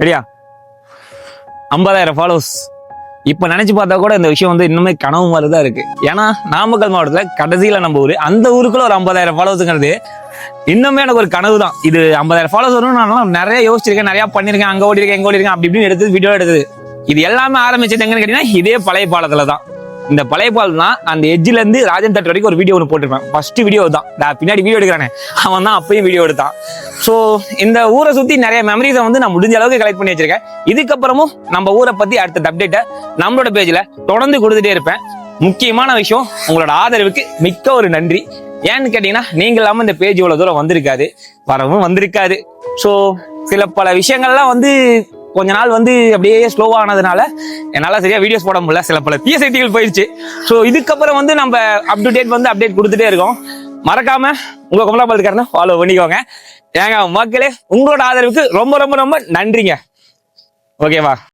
சரியா ஐம்பதாயிரம் ஃபாலோஸ் இப்போ நினச்சி பார்த்தா கூட இந்த விஷயம் வந்து இன்னுமே கனவு மாதிரி தான் இருக்குது ஏன்னா நாமக்கல் மாவட்டத்தில் கடைசியில் நம்ம ஊர் அந்த ஊருக்குள்ள ஒரு ஐம்பதாயிரம் ஃபாலோஸுங்கிறது இன்னுமே எனக்கு ஒரு கனவு தான் இது ஐம்பதாயிரம் ஃபாலோஸ் வரும் நான் நிறைய யோசிச்சிருக்கேன் நிறைய பண்ணியிருக்கேன் அங்கே ஓடிருக்கேன் எங்கே ஓடிருக்கேன் அப்படி இப்படின்னு எடுத்து வீடியோ எடுத்தது. இது எல்லாமே ஆரம்பிச்சது எங்கன்னு கேட்டிங்கன்னா இதே பழைய பாலத்தில் தான் இந்த பழைய பால் தான் அந்த எஜ்ஜிலேருந்து இருந்து ராஜன் தட்டு வரைக்கும் ஒரு வீடியோ ஒன்று போட்டிருப்பேன். ஃபர்ஸ்ட் வீடியோ தான் நான் பின்னாடி வீடியோ எடுக்கிறானே. அவன் தான் அப்பயும் வீடியோ எடுத்தான். ஸோ இந்த ஊரை சுற்றி நிறைய மெமரிஸை வந்து நான் முடிஞ்ச அளவுக்கு கலெக்ட் பண்ணி வச்சிருக்கேன். இதுக்கப்புறமும் நம்ம ஊரை பற்றி அடுத்த அப்டேட்டை நம்மளோட பேஜில் தொடர்ந்து கொடுத்துட்டே இருப்பேன். முக்கியமான விஷயம் உங்களோட ஆதரவுக்கு மிக்க ஒரு நன்றி. ஏன்னு கேட்டீங்கன்னா நீங்க இல்லாம இந்த பேஜ் இவ்வளவு தூரம் வந்திருக்காது. வரவும் வந்திருக்காது. ஸோ சில பல விஷயங்கள்லாம் வந்து கொஞ்ச நாள் வந்து அப்படியே ஸ்லோவாக ஆனதுனால என்னால் சரியா வீடியோஸ் போட முடியல. சில பல பிஎஸ்ஐடிகள் போயிடுச்சு ஸோ இதுக்கப்புறம் வந்து நம்ம அப் டு டேட் வந்து அப்டேட் கொடுத்துட்டே இருக்கோம். மறக்காம உங்க கமலாபாலத்துக்காரன ஃபாலோ பண்ணிக்கோங்க. ஏங்க மக்களே உங்களோட ஆதரவுக்கு ரொம்ப ரொம்ப ரொம்ப நன்றிங்க. ஓகேவா